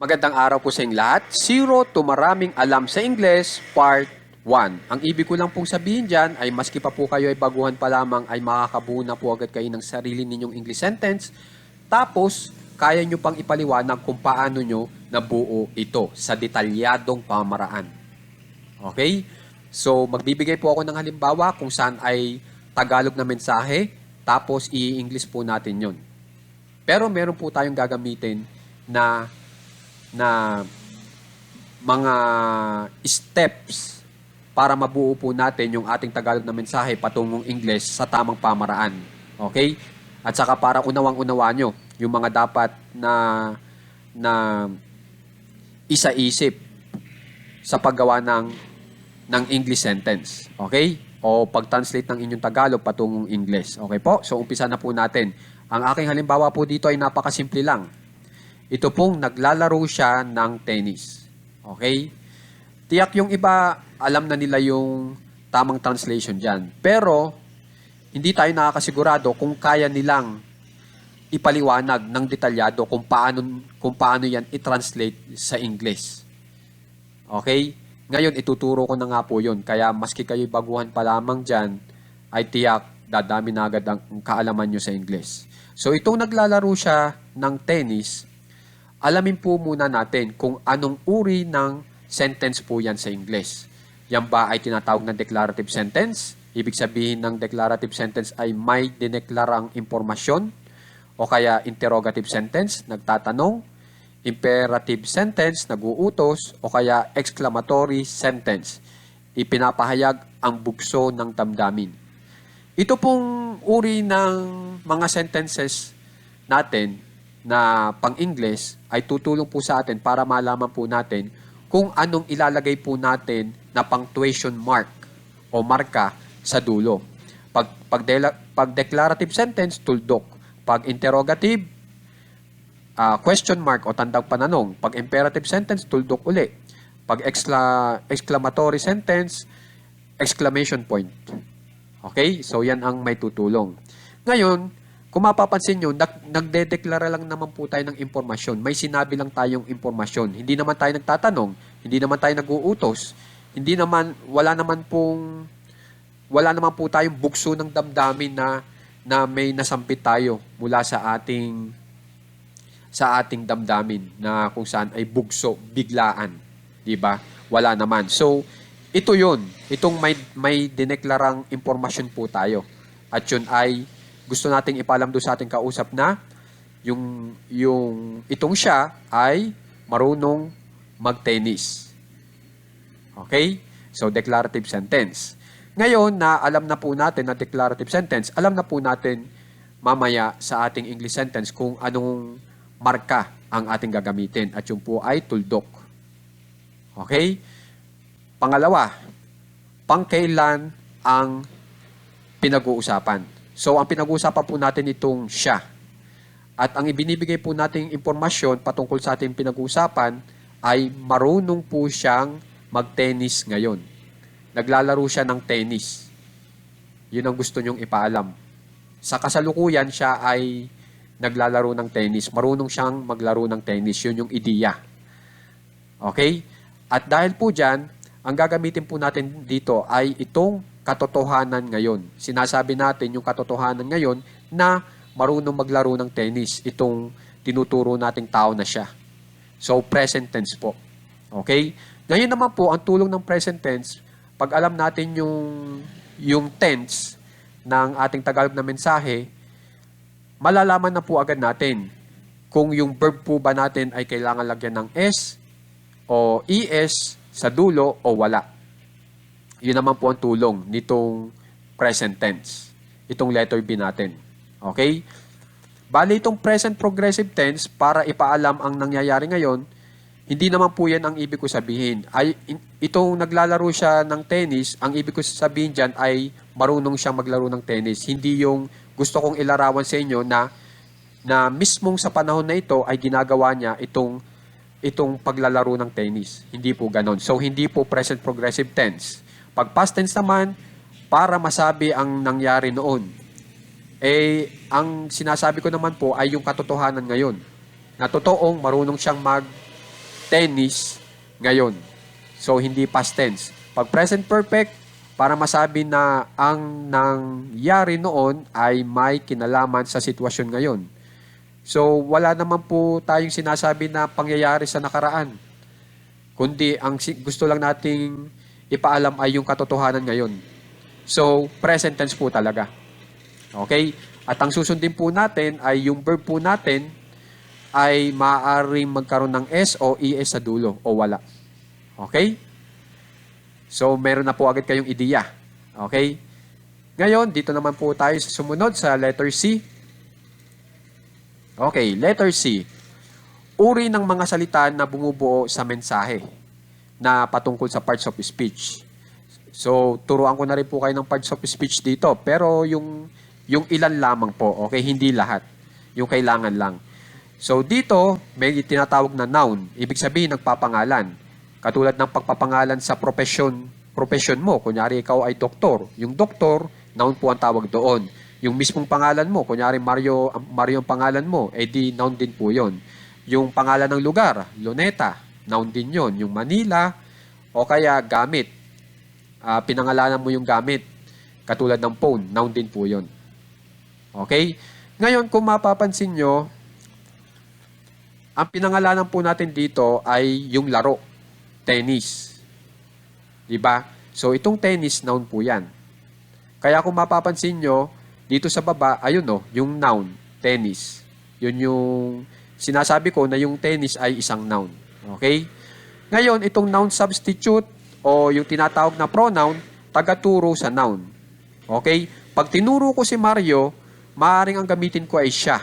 Magandang araw po sa inyong lahat. Zero to maraming alam sa Ingles, Part 1. Ang ibig ko lang pong sabihin dyan ay maski pa po kayo ay baguhan pa lamang ay makakabuo na po agad kayo ng sarili ninyong English sentence. Tapos, kaya nyo pang ipaliwanag kung paano nyo nabuo ito sa detalyadong pamaraan. Okay? So, magbibigay po ako ng halimbawa kung saan ay Tagalog na mensahe, tapos i-English po natin yon. Pero meron po tayong gagamitin na na mga steps para mabuo po natin yung ating Tagalog na mensahe patungong English sa tamang pamaraan. Okay? At saka para unawang-unawa nyo yung mga dapat na na isa-isip sa paggawa ng ng English sentence. Okay? O pag-translate ng inyong Tagalog patungong English. Okay po? So umpisa na po natin. Ang aking halimbawa po dito ay napakasimple lang. Ito pong naglalaro siya ng tennis. Okay? Tiyak yung iba, alam na nila yung tamang translation dyan. Pero, hindi tayo nakakasigurado kung kaya nilang ipaliwanag ng detalyado kung paano, kung paano yan i-translate sa English. Okay? Ngayon, ituturo ko na nga po yun. Kaya maski kayo baguhan pa lamang dyan, ay tiyak, dadami na agad ang kaalaman nyo sa English. So, itong naglalaro siya ng tennis, alamin po muna natin kung anong uri ng sentence po yan sa English. Yan ba ay tinatawag na declarative sentence? Ibig sabihin ng declarative sentence ay may dineklarang impormasyon o kaya interrogative sentence, nagtatanong, imperative sentence, naguutos, o kaya exclamatory sentence, ipinapahayag ang bugso ng damdamin. Ito pong uri ng mga sentences natin na pang-English ay tutulong po sa atin para malaman po natin kung anong ilalagay po natin na punctuation mark o marka sa dulo. Pag, pag, dela- pag declarative sentence, tuldok. Pag interrogative, ah, question mark o tandang pananong. Pag imperative sentence, tuldok uli. Pag excla- exclamatory sentence, exclamation point. Okay? So, yan ang may tutulong. Ngayon, kung mapapansin nyo, nag- nagdedeklara lang naman po tayo ng impormasyon. May sinabi lang tayong impormasyon. Hindi naman tayo nagtatanong. Hindi naman tayo nag-uutos. Hindi naman, wala naman pong, wala naman po tayong bukso ng damdamin na, na may nasampit tayo mula sa ating, sa ating damdamin na kung saan ay bugso, biglaan. Di ba? Wala naman. So, ito yun. Itong may, may dineklarang impormasyon po tayo. At yun ay gusto nating ipalam doon sa ating kausap na yung, yung itong siya ay marunong mag-tennis. Okay? So, declarative sentence. Ngayon, na alam na po natin na declarative sentence, alam na po natin mamaya sa ating English sentence kung anong marka ang ating gagamitin. At yun po ay tuldok. Okay? Pangalawa, pangkailan ang pinag-uusapan. So, ang pinag-uusapan po natin itong siya. At ang ibinibigay po nating impormasyon patungkol sa ating pinag-uusapan ay marunong po siyang mag-tennis ngayon. Naglalaro siya ng tennis. Yun ang gusto nyong ipaalam. Sa kasalukuyan, siya ay naglalaro ng tennis. Marunong siyang maglaro ng tennis. Yun yung ideya. Okay? At dahil po dyan, ang gagamitin po natin dito ay itong katotohanan ngayon. Sinasabi natin yung katotohanan ngayon na marunong maglaro ng tennis. Itong tinuturo nating tao na siya. So, present tense po. Okay? Ngayon naman po, ang tulong ng present tense, pag alam natin yung, yung tense ng ating Tagalog na mensahe, malalaman na po agad natin kung yung verb po ba natin ay kailangan lagyan ng S o ES sa dulo o wala. Yun naman po ang tulong nitong present tense. Itong letter B natin. Okay? Bali itong present progressive tense para ipaalam ang nangyayari ngayon, hindi naman po yan ang ibig ko sabihin. Ay, itong naglalaro siya ng tennis, ang ibig ko sabihin dyan ay marunong siyang maglaro ng tennis. Hindi yung gusto kong ilarawan sa inyo na na mismong sa panahon na ito ay ginagawa niya itong itong paglalaro ng tennis. Hindi po ganon. So, hindi po present progressive tense. Pag past tense naman, para masabi ang nangyari noon. Eh, ang sinasabi ko naman po ay yung katotohanan ngayon. Na totoong marunong siyang mag tennis ngayon. So, hindi past tense. Pag present perfect, para masabi na ang nangyari noon ay may kinalaman sa sitwasyon ngayon. So, wala naman po tayong sinasabi na pangyayari sa nakaraan. Kundi, ang gusto lang nating ipaalam ay yung katotohanan ngayon. So, present tense po talaga. Okay? At ang susundin po natin ay yung verb po natin ay maaaring magkaroon ng S o ES sa dulo o wala. Okay? So, meron na po agad kayong ideya. Okay? Ngayon, dito naman po tayo sa sumunod sa letter C. Okay, letter C. Uri ng mga salita na bumubuo sa mensahe na patungkol sa parts of speech. So, turuan ko na rin po kayo ng parts of speech dito. Pero yung, yung ilan lamang po, okay? Hindi lahat. Yung kailangan lang. So, dito, may tinatawag na noun. Ibig sabihin, nagpapangalan. Katulad ng pagpapangalan sa profession, profession mo. Kunyari, ikaw ay doktor. Yung doktor, noun po ang tawag doon. Yung mismong pangalan mo, kunyari Mario, Mario ang pangalan mo, eh di noun din po yon. Yung pangalan ng lugar, Luneta, noun din yon. Yung Manila, o kaya gamit, Ah, pinangalanan mo yung gamit. Katulad ng phone, noun din po yun. Okay? Ngayon, kung mapapansin nyo, ang pinangalanan po natin dito ay yung laro, tennis. Diba? So, itong tennis, noun po yan. Kaya kung mapapansin nyo, dito sa baba, ayun no, yung noun, tennis. Yun yung sinasabi ko na yung tennis ay isang noun. Okay? Ngayon, itong noun substitute o yung tinatawag na pronoun, tagaturo sa noun. Okay? Pag tinuro ko si Mario, maaaring ang gamitin ko ay siya.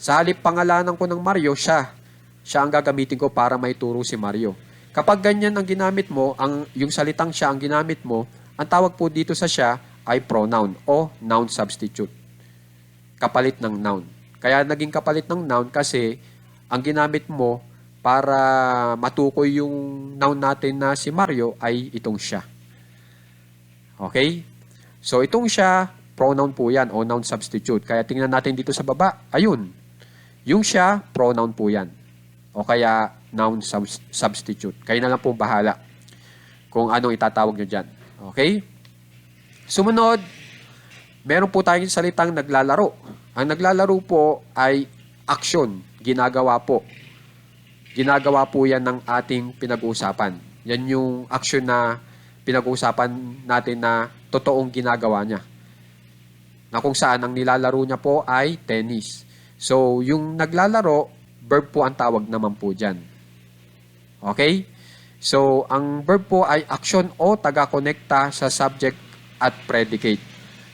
Sa halip pangalanan ko ng Mario, siya. Siya ang gagamitin ko para maituro si Mario. Kapag ganyan ang ginamit mo, ang, yung salitang siya ang ginamit mo, ang tawag po dito sa siya ay pronoun o noun substitute. Kapalit ng noun. Kaya naging kapalit ng noun kasi ang ginamit mo para matukoy yung noun natin na si Mario ay itong siya. Okay? So itong siya, pronoun po yan o noun substitute. Kaya tingnan natin dito sa baba. Ayun. Yung siya, pronoun po yan. O kaya noun sub- substitute. Kayo na lang po bahala kung anong itatawag nyo dyan. Okay? Sumunod, meron po tayong salitang naglalaro. Ang naglalaro po ay action, ginagawa po. Ginagawa po yan ng ating pinag-uusapan. Yan yung action na pinag-uusapan natin na totoong ginagawa niya. Na kung saan ang nilalaro niya po ay tennis. So, yung naglalaro, verb po ang tawag naman po dyan. Okay? So, ang verb po ay action o taga-konekta sa subject at predicate.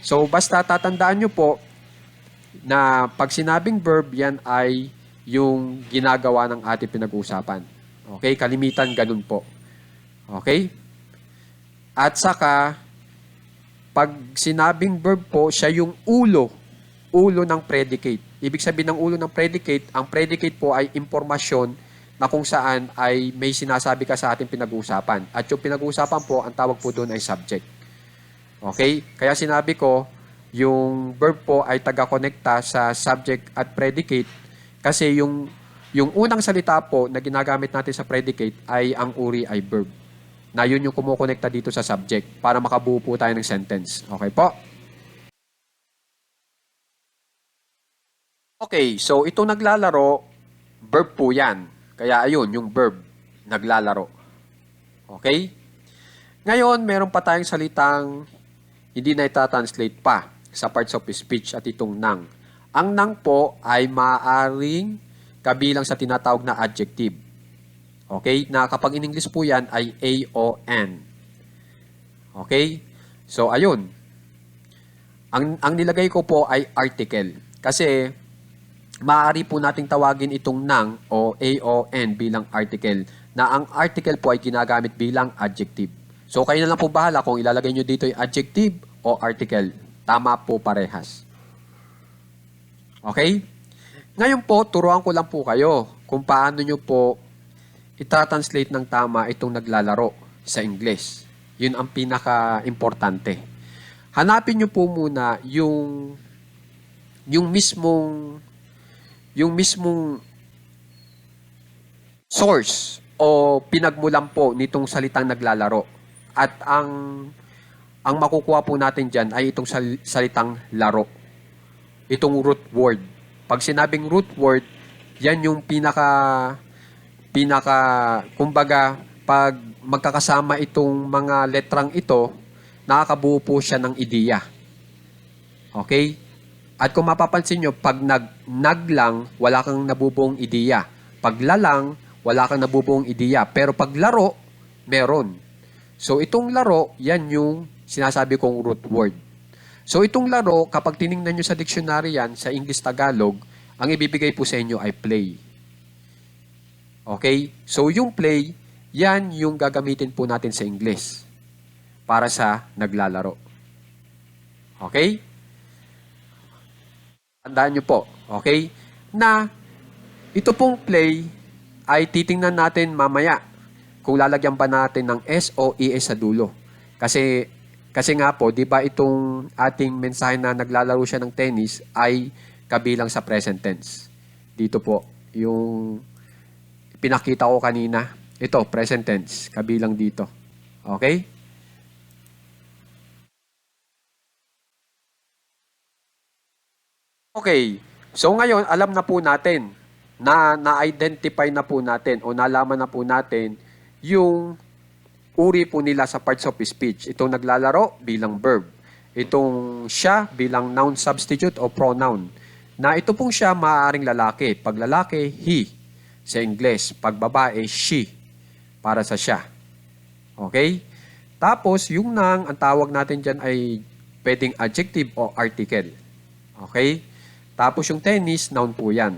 So, basta tatandaan nyo po na pag sinabing verb, yan ay yung ginagawa ng ating pinag-uusapan. Okay? Kalimitan, ganun po. Okay? At saka, pag sinabing verb po, siya yung ulo. Ulo ng predicate. Ibig sabihin ng ulo ng predicate, ang predicate po ay impormasyon na kung saan ay may sinasabi ka sa ating pinag-uusapan. At yung pinag-uusapan po, ang tawag po doon ay subject. Okay? Kaya sinabi ko, yung verb po ay taga-konekta sa subject at predicate kasi yung yung unang salita po na ginagamit natin sa predicate ay ang uri ay verb. Na yun yung kumukonekta dito sa subject para makabuo po tayo ng sentence. Okay po? Okay, so itong naglalaro, verb po yan. Kaya ayun, yung verb, naglalaro. Okay? Ngayon, meron pa tayong salitang hindi na itatranslate pa sa parts of speech at itong nang. Ang nang po ay maaaring kabilang sa tinatawag na adjective. Okay? Na kapag in English po yan ay A-O-N. Okay? So, ayun. Ang, ang nilagay ko po ay article. Kasi, maaari po nating tawagin itong nang o A-O-N bilang article na ang article po ay ginagamit bilang adjective. So, kayo na lang po bahala kung ilalagay nyo dito yung adjective o article. Tama po parehas. Okay? Ngayon po, turuan ko lang po kayo kung paano nyo po itatranslate ng tama itong naglalaro sa English. Yun ang pinaka-importante. Hanapin nyo po muna yung yung mismong yung mismong source o pinagmulan po nitong salitang naglalaro. At ang ang makukuha po natin diyan ay itong sal- salitang laro. Itong root word. Pag sinabing root word, yan yung pinaka pinaka kumbaga pag magkakasama itong mga letrang ito, nakakabuo po siya ng ideya. Okay? At kung mapapansin nyo, pag nag, nag lang, wala kang nabubuong ideya. Pag lalang, wala kang nabubuong ideya. Pero pag laro, meron. So itong laro, yan yung sinasabi kong root word. So itong laro, kapag tiningnan nyo sa dictionary yan, sa English-Tagalog, ang ibibigay po sa inyo ay play. Okay? So yung play, yan yung gagamitin po natin sa English para sa naglalaro. Okay? Tandaan nyo po, okay? Na ito pong play ay titingnan natin mamaya kung lalagyan ba natin ng S o ES sa dulo. Kasi kasi nga po, 'di ba itong ating mensahe na naglalaro siya ng tennis ay kabilang sa present tense. Dito po, yung pinakita ko kanina, ito present tense, kabilang dito. Okay? Okay. So ngayon, alam na po natin na na-identify na po natin o nalaman na po natin yung uri po nila sa parts of speech. Itong naglalaro bilang verb. Itong siya bilang noun substitute o pronoun. Na ito pong siya maaaring lalaki. Pag lalaki, he sa Ingles. Pag babae, she para sa siya. Okay? Tapos, yung nang, ang tawag natin dyan ay pwedeng adjective o article. Okay? Tapos yung tennis, noun po yan.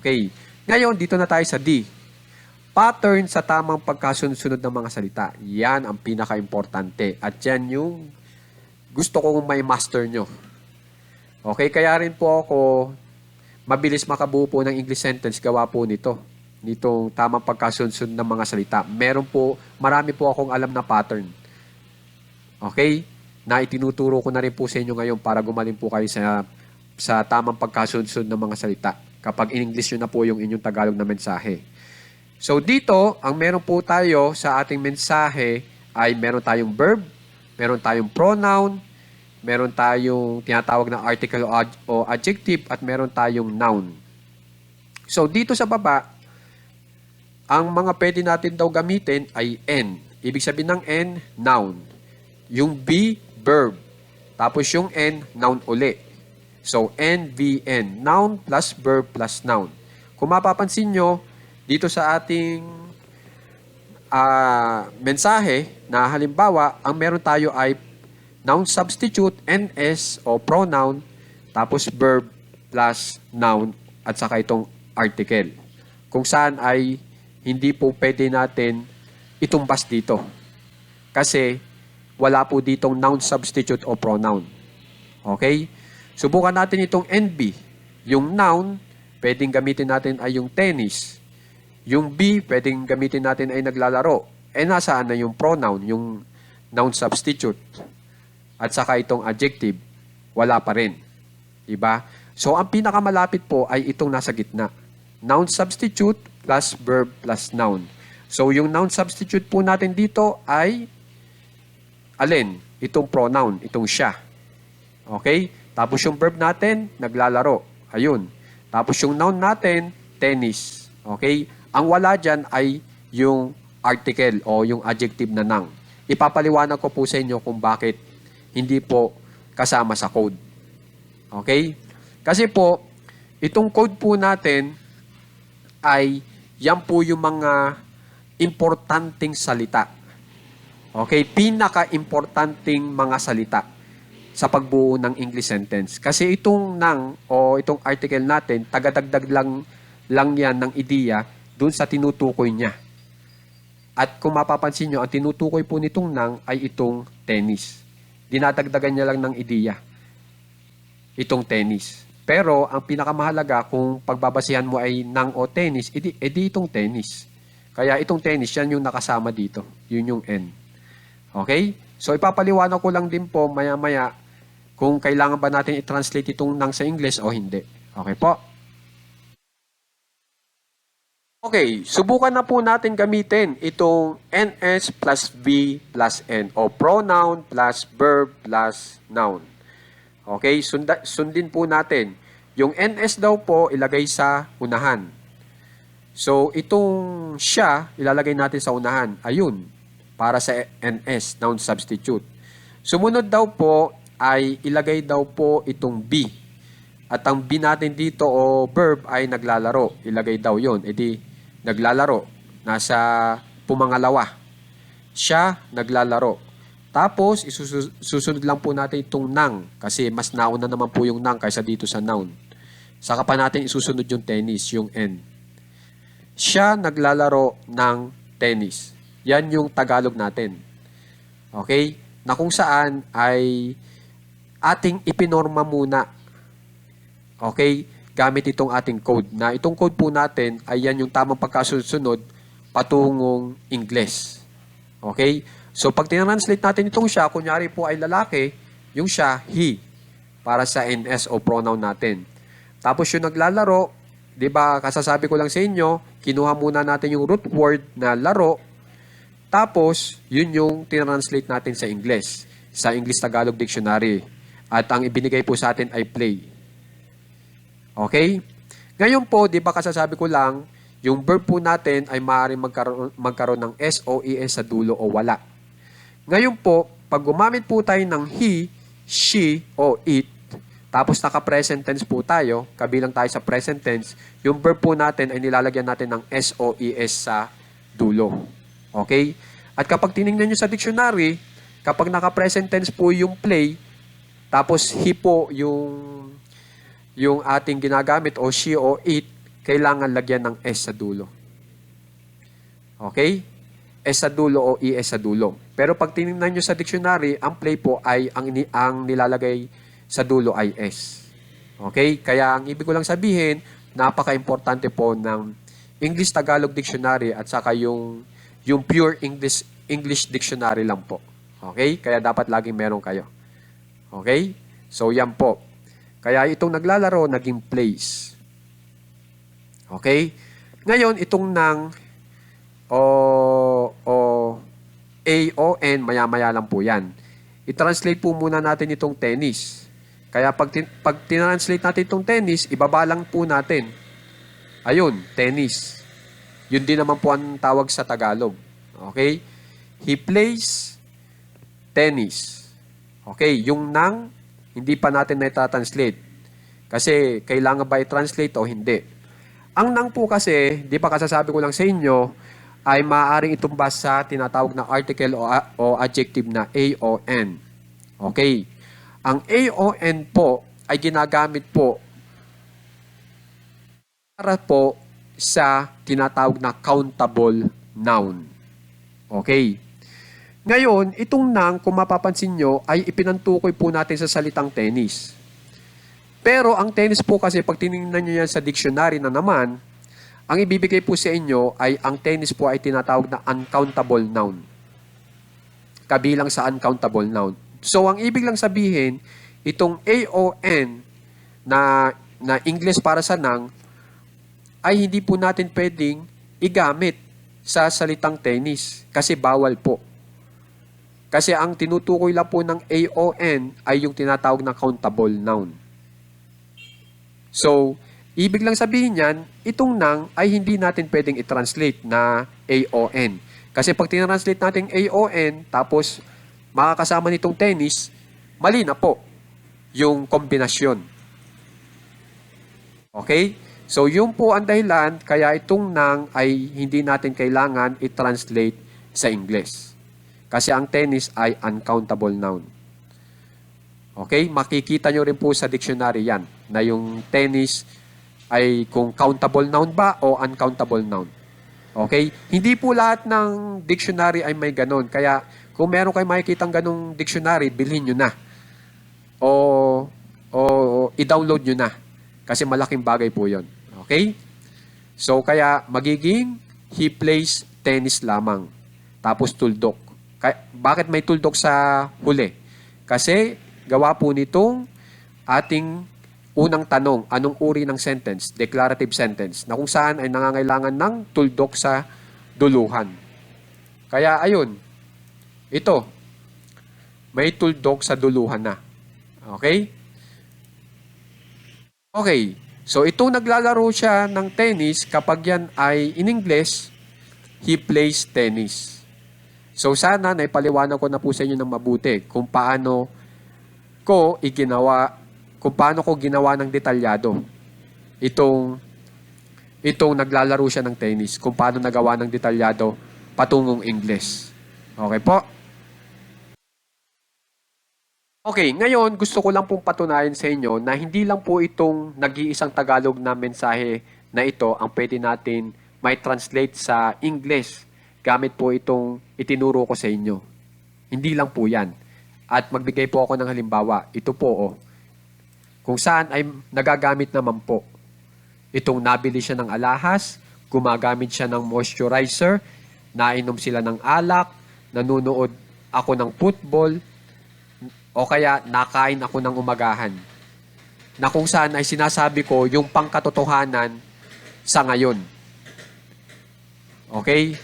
Okay. Ngayon, dito na tayo sa D. Pattern sa tamang pagkasunod-sunod ng mga salita. Yan ang pinaka-importante. At yan yung gusto kong may master nyo. Okay, kaya rin po ako mabilis makabuo po ng English sentence gawa po nito. Nitong tamang pagkasunod ng mga salita. Meron po, marami po akong alam na pattern. Okay? Na itinuturo ko na rin po sa inyo ngayon para gumaling po kayo sa sa tamang pagkasunod ng mga salita kapag in-English nyo na po yung inyong Tagalog na mensahe. So dito, ang meron po tayo sa ating mensahe ay meron tayong verb, meron tayong pronoun, meron tayong tinatawag na article o, ad- o adjective, at meron tayong noun. So dito sa baba, ang mga pwede natin daw gamitin ay N. Ibig sabihin ng N, noun. Yung B, verb. Tapos yung N, noun uli. So, NVN, noun plus verb plus noun. Kung mapapansin nyo, dito sa ating ah, mensahe na halimbawa, ang meron tayo ay noun substitute, NS o pronoun, tapos verb plus noun at saka itong article. Kung saan ay hindi po pwede natin itumbas dito. Kasi wala po ditong noun substitute o pronoun. Okay? Subukan natin itong NB. Yung noun, pwedeng gamitin natin ay yung tennis. Yung B, pwedeng gamitin natin ay naglalaro. Eh, nasaan na yung pronoun, yung noun substitute? At saka itong adjective, wala pa rin. Diba? So, ang pinakamalapit po ay itong nasa gitna. Noun substitute plus verb plus noun. So, yung noun substitute po natin dito ay alin? Itong pronoun, itong siya. Okay? Tapos yung verb natin, naglalaro. Ayun. Tapos yung noun natin, tennis. Okay? Ang wala dyan ay yung article o yung adjective na noun. Ipapaliwanag ko po sa inyo kung bakit hindi po kasama sa code. Okay? Kasi po, itong code po natin ay yan po yung mga importanteng salita. Okay? Pinaka-importanting mga salita sa pagbuo ng English sentence. Kasi itong nang o itong article natin, tagadagdag lang lang yan ng ideya dun sa tinutukoy niya. At kung mapapansin nyo, ang tinutukoy po nitong nang ay itong tennis. Dinadagdagan niya lang ng ideya. Itong tennis. Pero ang pinakamahalaga kung pagbabasihan mo ay nang o tennis, edi, edi itong tennis. Kaya itong tennis, yan yung nakasama dito. Yun yung N. Okay? So ipapaliwanag ko lang din po maya-maya kung kailangan ba natin i-translate itong nang sa English o hindi. Okay po? Okay, subukan na po natin gamitin itong NS plus V plus N o pronoun plus verb plus noun. Okay, sunda, sundin po natin. Yung NS daw po ilagay sa unahan. So, itong siya, ilalagay natin sa unahan. Ayun, para sa NS, noun substitute. Sumunod daw po ay ilagay daw po itong B. At ang B natin dito o verb ay naglalaro. Ilagay daw yon. E di, naglalaro. Nasa pumangalawa. Siya naglalaro. Tapos, isusu- susunod lang po natin itong nang. Kasi mas nauna naman po yung nang kaysa dito sa noun. Saka pa natin isusunod yung tennis, yung N. Siya naglalaro ng tennis. Yan yung Tagalog natin. Okay? Na kung saan ay ating ipinorma muna. Okay? Gamit itong ating code. Na itong code po natin ay yan yung tamang pagkasunod patungong Ingles. Okay? So pag tinranslate natin itong siya, kunyari po ay lalaki, yung siya, he, para sa NS o pronoun natin. Tapos yung naglalaro, 'di ba? Kasasabi ko lang sa inyo, kinuha muna natin yung root word na laro. Tapos, yun yung tinranslate natin sa English, sa English Tagalog Dictionary. At ang ibinigay po sa atin ay play. Okay? Ngayon po, 'di ba kasasabi ko lang, yung verb po natin ay maaaring magkaroon, magkaroon ng S o ES sa dulo o wala. Ngayon po, pag gumamit po tayo ng he, she, o it, tapos naka-present tense po tayo, kabilang tayo sa present tense, yung verb po natin ay nilalagyan natin ng S o ES sa dulo. Okay? At kapag tiningnan nyo sa dictionary, kapag naka-present tense po yung play, tapos he po yung yung ating ginagamit o she o it, kailangan lagyan ng S sa dulo. Okay? S sa dulo o ES sa dulo. Pero pag tinignan nyo sa dictionary, ang play po ay ang, ang nilalagay sa dulo ay S. Okay? Kaya ang ibig ko lang sabihin, napaka-importante po ng English Tagalog Dictionary at saka yung yung pure English English dictionary lang po. Okay? Kaya dapat laging meron kayo. Okay? So yan po. Kaya itong naglalaro naging plays. Okay? Ngayon itong nang o o A O N maya-maya lang po 'yan. I-translate po muna natin itong tennis. Kaya pag, pag tinranslate natin itong tennis, ibaba lang po natin. Ayun, tennis. Yun din naman po ang tawag sa Tagalog. Okay? He plays tennis. Okay, yung nang, hindi pa natin na translate Kasi kailangan ba i-translate o hindi? Ang nang po kasi, di pa kasasabi ko lang sa inyo, ay maaaring itumbas sa tinatawag na article o, o adjective na A o N. Okay. Ang A o N po ay ginagamit po para po sa tinatawag na countable noun. Okay. Ngayon, itong nang, kung mapapansin nyo, ay ipinantukoy po natin sa salitang tennis. Pero ang tennis po kasi, pag tinignan nyo yan sa dictionary na naman, ang ibibigay po sa inyo ay ang tennis po ay tinatawag na uncountable noun. Kabilang sa uncountable noun. So, ang ibig lang sabihin, itong AON na, na English para sa nang, ay hindi po natin pwedeng igamit sa salitang tennis kasi bawal po. Kasi ang tinutukoy lang po ng AON ay yung tinatawag na countable noun. So, ibig lang sabihin niyan, itong nang ay hindi natin pwedeng i-translate na AON. Kasi pag tinranslate natin AON, tapos makakasama nitong tennis, mali na po yung kombinasyon. Okay? So, yun po ang dahilan kaya itong nang ay hindi natin kailangan i-translate sa English. Kasi ang tennis ay uncountable noun. Okay? Makikita nyo rin po sa dictionary yan na yung tennis ay kung countable noun ba o uncountable noun. Okay? Hindi po lahat ng dictionary ay may ganun. Kaya kung meron kayo makikitang ganung dictionary, bilhin nyo na. O, o, o i-download nyo na. Kasi malaking bagay po yon. Okay? So, kaya magiging he plays tennis lamang. Tapos tuldok. Bakit may tuldok sa huli? Kasi gawa po nitong ating unang tanong, anong uri ng sentence? Declarative sentence, na kung saan ay nangangailangan ng tuldok sa duluhan. Kaya ayun, ito, may tuldok sa duluhan na. Okay? Okay. So, itong naglalaro siya ng tennis, kapag yan ay in English, he plays tennis. So, sana naipaliwanag ko na po sa inyo ng mabuti kung paano ko iginawa, kung paano ko ginawa ng detalyado itong itong naglalaro siya ng tennis, kung paano nagawa ng detalyado patungong English. Okay po? Okay, ngayon gusto ko lang pong patunayan sa inyo na hindi lang po itong nag-iisang Tagalog na mensahe na ito ang pwede natin may translate sa English gamit po itong itinuro ko sa inyo. Hindi lang po yan. At magbigay po ako ng halimbawa. Ito po, oh. Kung saan ay nagagamit naman po. Itong nabili siya ng alahas, gumagamit siya ng moisturizer, nainom sila ng alak, nanunood ako ng football, o kaya nakain ako ng umagahan. Na kung saan ay sinasabi ko yung pangkatotohanan sa ngayon. Okay?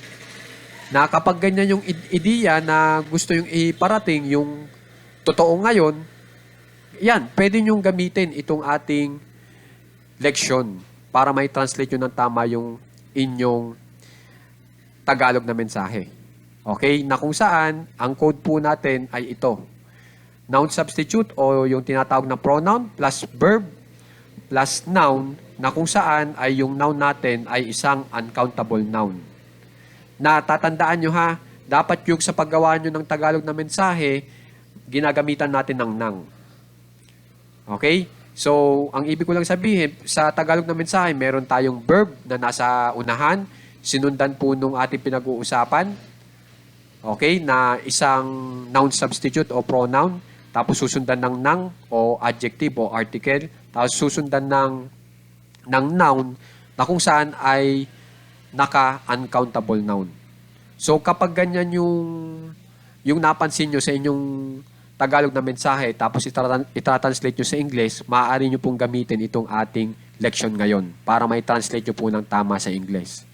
Na kapag ganyan yung id- ideya na gusto yung iparating yung totoo ngayon, yan, pwede nyong gamitin itong ating leksyon para may translate nyo ng tama yung inyong Tagalog na mensahe. Okay? Na kung saan, ang code po natin ay ito. Noun substitute o yung tinatawag na pronoun plus verb plus noun na kung saan ay yung noun natin ay isang uncountable noun. Na tatandaan nyo ha, dapat yung sa paggawa nyo ng Tagalog na mensahe, ginagamitan natin ng nang. Okay? So, ang ibig ko lang sabihin, sa Tagalog na mensahe, meron tayong verb na nasa unahan, sinundan po nung ating pinag-uusapan, okay, na isang noun substitute o pronoun, tapos susundan ng nang o adjective o article, tapos susundan ng ng noun na kung saan ay naka-uncountable noun. So kapag ganyan yung yung napansin nyo sa inyong Tagalog na mensahe tapos itra-translate nyo sa English, maaari nyo pong gamitin itong ating leksyon ngayon para may translate nyo po ng tama sa English.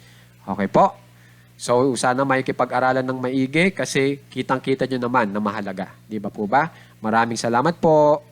Okay po? So, sana may kipag-aralan ng maigi kasi kitang-kita nyo naman na mahalaga. Di ba po ba? Maraming salamat po.